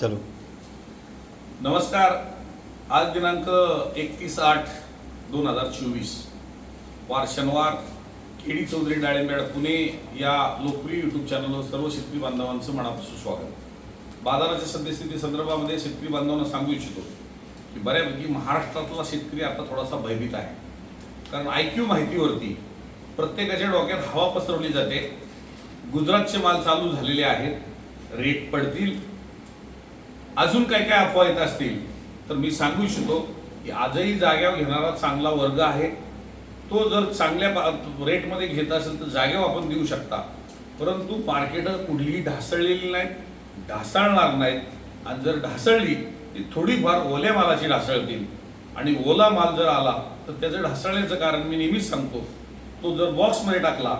चलो। नमस्कार आज दिनांक एकतीस आठ दोन हजार चोवीस वार शनिवार केडी चौधरी डाळिंबेड पुणे या लोकप्रिय युट्यूब चॅनलवर सर्व शेतकरी बांधवांचं मनापासून स्वागत. बाजाराच्या सद्यस्थिती संदर्भामध्ये शेतकरी बांधवांना सांगू इच्छितो की बऱ्यापैकी महाराष्ट्रातला शेतकरी आता थोडासा भयभीत आहे. कारण आय क्यू माहितीवरती प्रत्येकाच्या डोक्यात हवा पसरवली जाते. गुजरातचे माल चालू झालेले आहेत. रेट पडतील. अजून काय काय अफवा येत असतील तर मी सांगू इच्छितो की आजही जाग्यावर घेणारा चांगला वर्ग आहे. तो जर चांगल्या रेटमध्ये घेत असेल तर जागेवर आपण देऊ शकता. परंतु मार्केट कुठलीही ढासळलेली नाहीत ढासळणार नाहीत. आणि जर ढासळली ती थोडीफार ओल्या मालाची ढासळतील. आणि ओला माल जर आला तर त्याचं ढासळण्याचं कारण मी नेहमीच सांगतो. तो जर बॉक्समध्ये टाकला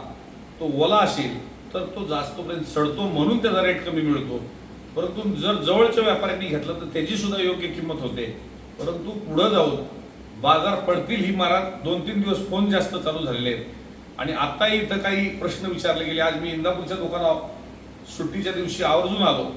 तो ओला असेल तर तो जास्तपर्यंत सडतो म्हणून त्याचा रेट कमी मिळतो. परंतु जर जवळच्या व्यापाऱ्यांनी घेतलं तर त्याची सुद्धा योग्य किंमत होते. परंतु पुढं जाऊन बाजार पडतील ही मला दोन तीन दिवस फोन जास्त चालू झालेले आहेत. आणि आत्ताही इथं काही प्रश्न विचारले गेले. आज मी इंदापूरच्या दुकानावर सुट्टीच्या दिवशी आवर्जून आलो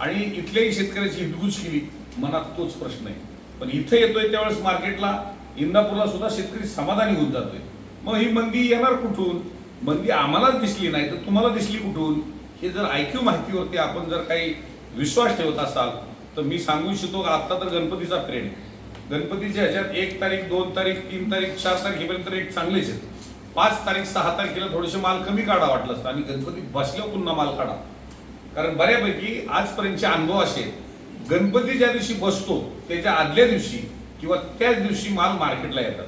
आणि इथल्याही शेतकऱ्याची हितगुज केली. मनात तोच प्रश्न आहे. पण इथं येतोय त्यावेळेस मार्केटला इंदापूरला सुद्धा शेतकरी समाधानी होऊन जातोय. मग ही मंदी येणार कुठून? मंदी आम्हालाच दिसली नाही तर तुम्हाला दिसली कुठून? हे जर ऐक्यू माहितीवरती आपण जर काही विश्वास ठेवत असाल तर मी सांगू इच्छितो का आत्ता तर गणपतीचा पिरियड आहे. गणपतीच्या ह्याच्यात एक तारीख दोन तारीख तीन तारीख चार तारखेपर्यंत रेट चांगलेच आहेत. पाच तारीख सहा तारखेला थोडेसे माल कमी काढा वाटलं असतं आणि गणपती बसल्यावर पुन्हा माल काढा. कारण बऱ्यापैकी आजपर्यंतचे अनुभव असे गणपती ज्या दिवशी बसतो त्याच्या आदल्या दिवशी किंवा त्याच दिवशी माल मार्केटला येतात.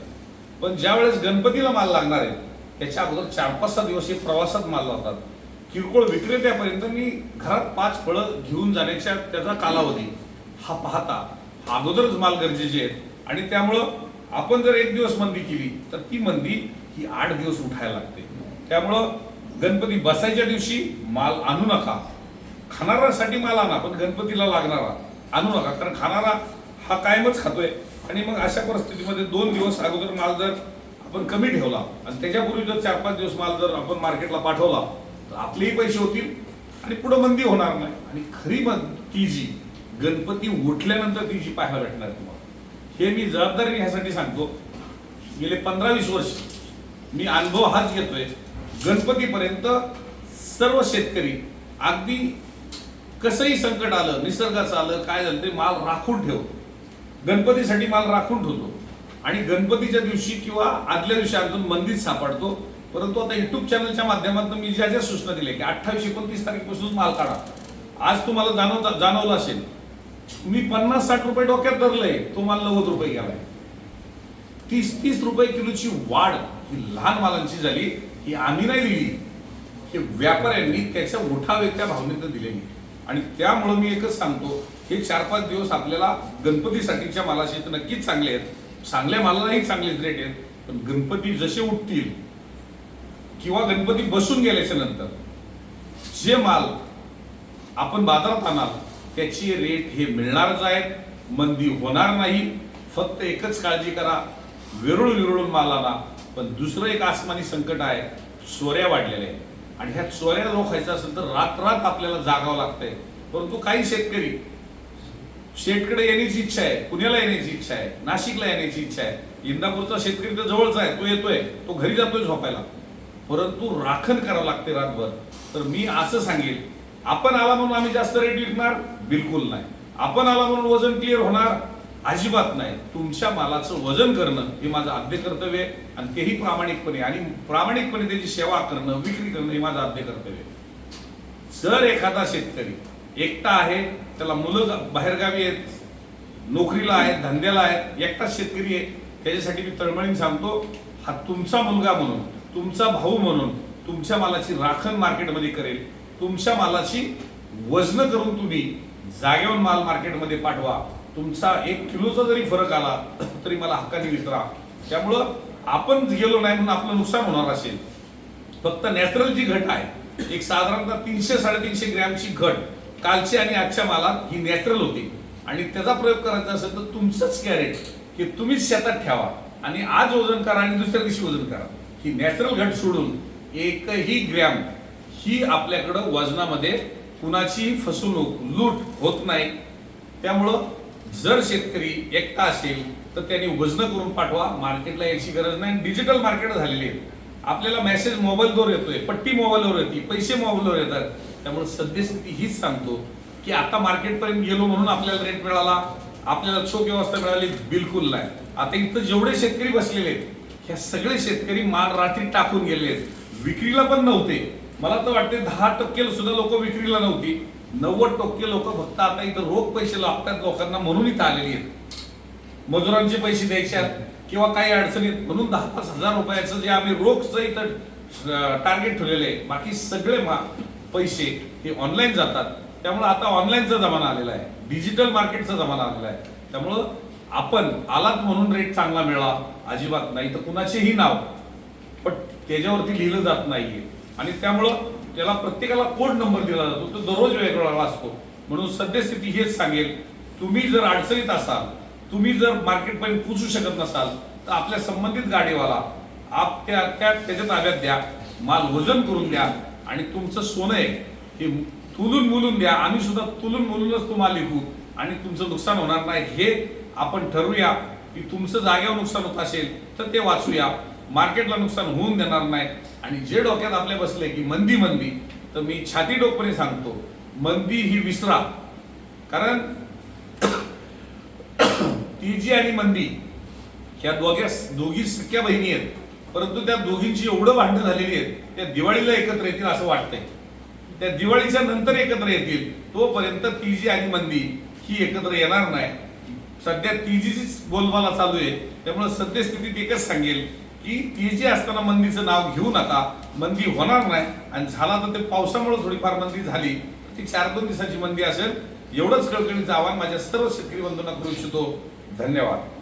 पण ज्यावेळेस गणपतीला माल लागणार आहे त्याच्या अगोदर चार पाच सहा दिवस हे प्रवासात माल लावतात किरकोळ विक्रेत्यापर्यंत मी घरात पाच फळं घेऊन जाण्याच्या त्याचा कालावधी. हा पाहता अगोदरच माल गरजेचे आहेत. आणि त्यामुळं आपण जर एक दिवस मंदी केली तर ती मंदी ही आठ दिवस उठायला लागते. त्यामुळं गणपती बसायच्या दिवशी माल आणू नका. खाणाऱ्यासाठी माल आणा पण गणपतीला लागणारा आणू नका. कारण खाणारा हा कायमच खातोय. आणि मग अशा परिस्थितीमध्ये दोन दिवस अगोदर माल जर आपण कमी ठेवला आणि त्याच्यापूर्वी जर चार पाच दिवस माल जर आपण मार्केटला पाठवला आपलेही पैसे होतील आणि पुढे मंदी होणार नाही. आणि खरी मग ती जी गणपती उठल्यानंतर ती जी पाहायला भेटणार तुम्हाला हे मी जबाबदारी ह्यासाठी सांगतो. गेले पंधरा वीस वर्ष मी अनुभव हाच घेतोय. गणपतीपर्यंत सर्व शेतकरी अगदी कसंही संकट आलं निसर्गाचं आलं काय झालं ते माल राखून ठेव गणपतीसाठी माल राखून ठेवतो. आणि गणपतीच्या दिवशी किंवा आदल्या दिवशी अजून मंदीत सापडतो. परंतु आता युट्यूब चॅनलच्या माध्यमातून मी ज्या ज्या सूचना दिल्या की अठ्ठावीस एकोणतीस तारखेपासून माल काढा. आज तुम्हाला जाणवता जाणवलं असेल मी पन्नास साठ रुपये डोक्यात धरलंय तो माल नव्वद रुपये गेलाय. तीस तीस रुपये किलोची वाढ ही लहान मालांची झाली ही आम्ही नाही दिली. हे व्यापाऱ्यांनी त्याच्या उठावेच्या भावनेनं दिलेली. आणि त्यामुळं मी एकच सांगतो हे चार पाच दिवस आपल्याला गणपतीसाठीच्या मालाशी तर नक्कीच चांगले आहेत. चांगल्या मालालाही चांगलेच रेट आहेत पण गणपती जसे उठतील किंवा गणपती बसून गेल्याच्यानंतर जे माल आपण बाजारात आणाल त्याची रेट हे मिळणारच आहेत मंदी होणार नाही. फक्त एकच काळजी करा विरुळ विरुळून माल आला पण दुसरं एक आसमानी संकट आहे चोऱ्या वाढलेल्या आहेत. आणि ह्या चोऱ्या रोखायचं असेल तर रात रात आपल्याला जागावं लागतंय. परंतु काही शेतकरी शेतकडे येण्याची इच्छा आहे पुण्याला येण्याची इच्छा आहे नाशिकला येण्याची इच्छा आहे इंदापूरचा शेतकरी तर जवळचा आहे तो येतोय तो घरी जातोय झोपायला. परंतु राखण करावं लागते रातभर. तर मी असं सांगेल आपण आला म्हणून आम्ही जास्त रेट विकणार? बिलकुल नाही. आपण आला म्हणून वजन क्लिअर होणार? अजिबात नाही. तुमच्या मालाचं वजन करणं हे माझं आद्य कर्तव्य आहे आणि तेही प्रामाणिकपणे आणि प्रामाणिकपणे त्याची सेवा करणं विक्री करणं हे माझं आद्य कर्तव्य जर एखादा शेतकरी एकटा आहे त्याला मुलं बाहेरगावी आहेत नोकरीला आहेत धंद्याला आहेत एकटाच शेतकरी आहे त्याच्यासाठी मी तळमळीने सांगतो हा तुमचा मुलगा म्हणून तुमचा भाऊ म्हणून तुमच्या मालाची राखण मार्केटमध्ये करेल. तुमच्या मालाची वजन करून तुम्ही जागेवर माल मार्केटमध्ये पाठवा. तुमचा एक किलोचा जरी फरक आला तरी मला हक्काने विसरा. त्यामुळं आपण गेलो नाही म्हणून आपलं नुकसान होणार असेल. फक्त नॅचरल जी घट आहे एक साधारणतः तीनशे साडेतीनशे ग्रॅमची घट कालची आणि आजच्या मालात ही नॅचरल होती. आणि त्याचा प्रयोग करायचा असेल तर तुमचंच कॅरेट की तुम्हीच शेतात ठेवा. आणि आज वजन करा आणि दुसऱ्या दिवशी वजन करा. ही नॅचरल घट सोडून एकही ग्रॅम ही आपल्याकडं वजनामध्ये कुणाचीही फसवणूक लूट होत नाही. त्यामुळं जर शेतकरी एकटा असेल तर त्यांनी वजनं करून पाठवा. मार्केटला यायची गरज नाही. डिजिटल मार्केट झालेली आहे. आपल्याला मेसेज मोबाईलवर येतोय. पट्टी मोबाईलवर येते. पैसे मोबाईलवर येतात. त्यामुळे सद्यस्थिती हीच सांगतो की आता मार्केटपर्यंत गेलो म्हणून आपल्याला रेट मिळाला. आपल्याला चोख व्यवस्था मिळाली. बिलकुल नाही. आता इथं जेवढे शेतकरी बसलेले आहेत ह्या सगळे शेतकरी माल रात्री टाकून गेले आहेत. विक्रीला पण नव्हते. मला तर वाटते दहा टक्के सुद्धा लोक विक्रीला नव्हती. नव्वद टक्के लोक फक्त आता इथं रोख पैसे लागतात लोकांना म्हणून इथं आलेली आहेत. मजुरांचे पैसे द्यायचे आहेत किंवा काही अडचणीत म्हणून दहा पाच हजार रुपयाचं जे आम्ही रोखचं इथं टार्गेट ठेवलेलं आहे. बाकी सगळे मा पैसे हे ऑनलाईन जातात. त्यामुळे आता ऑनलाईनचा जमाना आलेला आहे. डिजिटल मार्केटचा जमाना आलेला आहे. त्यामुळं आपण आलात म्हणून रेट चांगला मिळाला अजिबात नाही. तर कुणाचेही नाव पण त्याच्यावरती लिहिलं जात नाहीये. आणि त्यामुळं त्याला प्रत्येकाला कोड नंबर दिला जातो. तो दररोज वेगवेगळा असतो. म्हणून सद्यस्थिती हेच सांगेल. तुम्ही जर अडचणीत असाल तुम्ही जर मार्केटपर्यंत पोचू शकत नसाल तर आपल्या संबंधित गाडीवाला आप त्या त्या त्याच्या ताब्यात द्या माल वजन करून द्या आणि तुमचं सोनं आहे हे तुलून मुलून द्या. आम्ही सुद्धा तुलून मुलूनच तुम्हाला लिहू आणि तुमचं नुकसान होणार नाही. हे आपण ठरवूया की तुमचं जागेवर नुकसान होत असेल तर ते वाचूया. मार्केटला नुकसान होऊन देणार नाही. आणि जे डोक्यात आपल्या बसले की मंदी मंदी तर मी छाती डोकपणे सांगतो मंदी ही विसरा. कारण तीजी आणि मंदी ह्या दोघ्या दोघी सख्या बहिणी आहेत. परंतु त्या दोघींची एवढं भांडणं झालेली आहेत त्या दिवाळीला एकत्र येतील असं वाटतंय. त्या दिवाळीच्या नंतर एकत्र येतील तोपर्यंत तीजी आणि मंदी ही एकत्र येणार नाही. सध्या तीजीचीच बोलबाला चालू आहे त्यामुळे सद्यस्थितीत एकच सांगेल की तीजी असताना मंदीचं नाव घेऊ नका मंदी होणार नाही. आणि झाला तर ते पावसामुळे थोडीफार मंदी झाली. ती चार दोन दिवसाची मंदी असेल. एवढंच कळकळीचं आव्हान माझ्या सर्व शेतकरी बंधूंना करू इच्छितो. धन्यवाद.